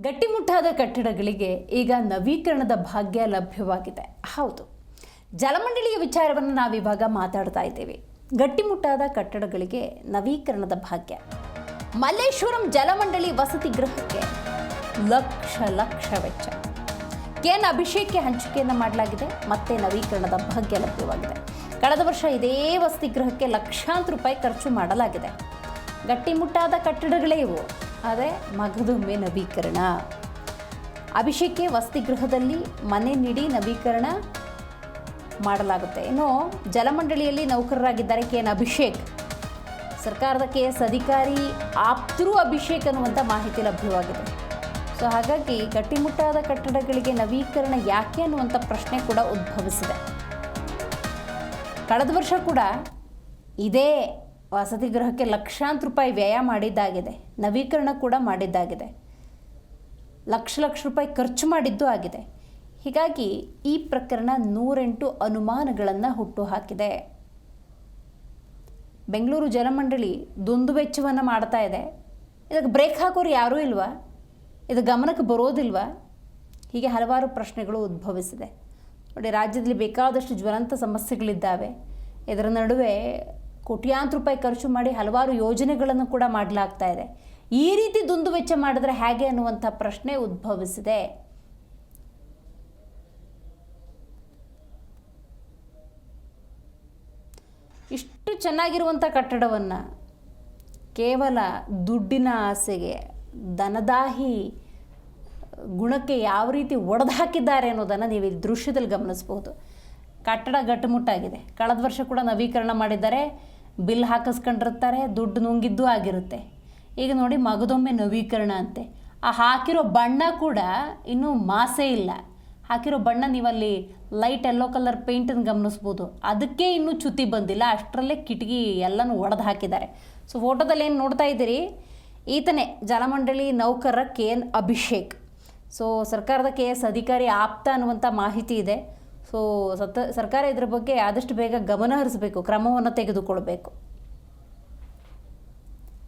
ಗಟ್ಟಿಮುಟ್ಟಾದ ಕಟ್ಟಡಗಳಿಗೆ ಈಗ ನವೀಕರಣದ ಭಾಗ್ಯ ಲಭ್ಯವಾಗಿದೆ. ಹೌದು. ಜಲಮಂಡಳಿಯ ವಿಚಾರವನ್ನು ನಾವಿವಾಗ ಮಾತಾಡ್ತಾ ಇದ್ದೇವೆ. ಗಟ್ಟಿಮುಟ್ಟಾದ ಕಟ್ಟಡಗಳಿಗೆ ನವೀಕರಣದ ಭಾಗ್ಯ. ಮಲ್ಲೇಶ್ವರಂ ಜಲಮಂಡಳಿ ವಸತಿ ಗೃಹಕ್ಕೆ ಲಕ್ಷ ಲಕ್ಷ ವೆಚ್ಚ. ಕೆಎನ್ ಅಭಿಷೇಕ್ಗೆ ಹಂಚಿಕೆಯನ್ನು ಮಾಡಲಾಗಿದೆ. ಮತ್ತೆ ನವೀಕರಣದ ಭಾಗ್ಯ ಲಭ್ಯವಾಗಿದೆ. ಕಳೆದ ವರ್ಷ ಇದೇ ವಸತಿ ಗೃಹಕ್ಕೆ ಲಕ್ಷಾಂತರ ರೂಪಾಯಿ ಖರ್ಚು ಮಾಡಲಾಗಿದೆ. ಗಟ್ಟಿಮುಟ್ಟಾದ ಕಟ್ಟಡಗಳೇ ಇವು. ಅದೇ ಮಗದೊಮ್ಮೆ ನವೀಕರಣ. ಅಭಿಷೇಕೆ ವಸತಿ ಗೃಹದಲ್ಲಿ ಮನೆ ನೀಡಿ ನವೀಕರಣ ಮಾಡಲಾಗುತ್ತೆ. ಇನ್ನು ಜಲಮಂಡಳಿಯಲ್ಲಿ ನೌಕರರಾಗಿದ್ದಾರೆ ಕೆ ಎನ್ ಅಭಿಷೇಕ್. ಸರ್ಕಾರದ ಕೆ ಎಸ್ ಅಧಿಕಾರಿ ಆಪ್ತರು ಅಭಿಷೇಕ್ ಅನ್ನುವಂಥ ಮಾಹಿತಿ ಲಭ್ಯವಾಗಿದೆ. ಸೊ ಹಾಗಾಗಿ ಗಟ್ಟಿಮುಟ್ಟಾದ ಕಟ್ಟಡಗಳಿಗೆ ನವೀಕರಣ ಯಾಕೆ ಅನ್ನುವಂಥ ಪ್ರಶ್ನೆ ಕೂಡ ಉದ್ಭವಿಸಿದೆ. ಕಳೆದ ವರ್ಷ ಕೂಡ ಇದೇ ವಸತಿ ಗೃಹಕ್ಕೆ ಲಕ್ಷಾಂತರ ರೂಪಾಯಿ ವ್ಯಯ ಮಾಡಿದ್ದಾಗಿದೆ. ನವೀಕರಣ ಕೂಡ ಮಾಡಿದ್ದಾಗಿದೆ. ಲಕ್ಷ ಲಕ್ಷ ರೂಪಾಯಿ ಖರ್ಚು ಮಾಡಿದ್ದು ಆಗಿದೆ. ಹೀಗಾಗಿ ಈ ಪ್ರಕರಣ ನೂರೆಂಟು ಅನುಮಾನಗಳನ್ನು ಹುಟ್ಟುಹಾಕಿದೆ. ಬೆಂಗಳೂರು ಜಲಮಂಡಳಿ ದುಂದು ವೆಚ್ಚವನ್ನು ಮಾಡ್ತಾ ಇದೆ. ಇದಕ್ಕೆ ಬ್ರೇಕ್ ಹಾಕೋರು ಯಾರೂ ಇಲ್ವಾ? ಇದು ಗಮನಕ್ಕೆ ಬರೋದಿಲ್ವಾ? ಹೀಗೆ ಹಲವಾರು ಪ್ರಶ್ನೆಗಳು ಉದ್ಭವಿಸಿದೆ. ನೋಡಿ, ರಾಜ್ಯದಲ್ಲಿ ಬೇಕಾದಷ್ಟು ಜ್ವಲಂತ ಸಮಸ್ಯೆಗಳಿದ್ದಾವೆ. ಇದರ ನಡುವೆ ಕೋಟ್ಯಾಂತರ ರೂಪಾಯಿ ಖರ್ಚು ಮಾಡಿ ಹಲವಾರು ಯೋಜನೆಗಳನ್ನು ಕೂಡ ಮಾಡಲಾಗ್ತಾ ಇದೆ. ಈ ರೀತಿ ದುಂದುವೆಚ್ಚ ಮಾಡಿದ್ರೆ ಹೇಗೆ ಅನ್ನುವಂಥ ಪ್ರಶ್ನೆ ಉದ್ಭವಿಸಿದೆ. ಇಷ್ಟು ಚೆನ್ನಾಗಿರುವಂಥ ಕಟ್ಟಡವನ್ನು ಕೇವಲ ದುಡ್ಡಿನ ಆಸೆಗೆ ದನದಾಹಿ ಗುಣಕ್ಕೆ ಯಾವ ರೀತಿ ಒಡೆದು ಹಾಕಿದ್ದಾರೆ ಅನ್ನೋದನ್ನು ನೀವು ಈ ದೃಶ್ಯದಲ್ಲಿ ಗಮನಿಸ್ಬೋದು ಕಟ್ಟಡ ಗಟ್ಟುಮುಟ್ಟಾಗಿದೆ ಕಳೆದ ವರ್ಷ ಕೂಡ ನವೀಕರಣ ಮಾಡಿದ್ದಾರೆ. ಬಿಲ್ ಹಾಕಿಸ್ಕೊಂಡಿರ್ತಾರೆ, ದುಡ್ಡು ನುಂಗಿದ್ದು ಆಗಿರುತ್ತೆ. ಈಗ ನೋಡಿ ಮಗದೊಮ್ಮೆ ನವೀಕರಣ ಅಂತೆ. ಆ ಹಾಕಿರೋ ಬಣ್ಣ ಕೂಡ ಇನ್ನೂ ಮಾಸೇ ಇಲ್ಲ. ಹಾಕಿರೋ ಬಣ್ಣ ನೀವಲ್ಲಿ ಲೈಟ್ ಎಲ್ಲೋ ಕಲರ್ ಪೇಂಟನ್ನು ಗಮನಿಸ್ಬೋದು. ಅದಕ್ಕೆ ಇನ್ನೂ ಚ್ಯುತಿ ಬಂದಿಲ್ಲ. ಅಷ್ಟರಲ್ಲೇ ಕಿಟಕಿ ಎಲ್ಲನೂ ಒಡೆದು ಹಾಕಿದ್ದಾರೆ. ಸೊ ಫೋಟೋದಲ್ಲಿ ಏನು ನೋಡ್ತಾ ಇದ್ದೀರಿ? ಈತನೇ ಜಲಮಂಡಳಿ ನೌಕರ ಕೆ ಎನ್ ಅಭಿಷೇಕ್. ಸೊ ಸರ್ಕಾರದ ಕೆ ಎಸ್ ಅಧಿಕಾರಿ ಆಪ್ತ ಅನ್ನುವಂಥ ಮಾಹಿತಿ ಇದೆ. ಸೊ ಸತ ಸರ್ಕಾರ ಇದರ ಬಗ್ಗೆ ಆದಷ್ಟು ಬೇಗ ಗಮನ ಹರಿಸಬೇಕು ಕ್ರಮವನ್ನು ತೆಗೆದುಕೊಳ್ಬೇಕು.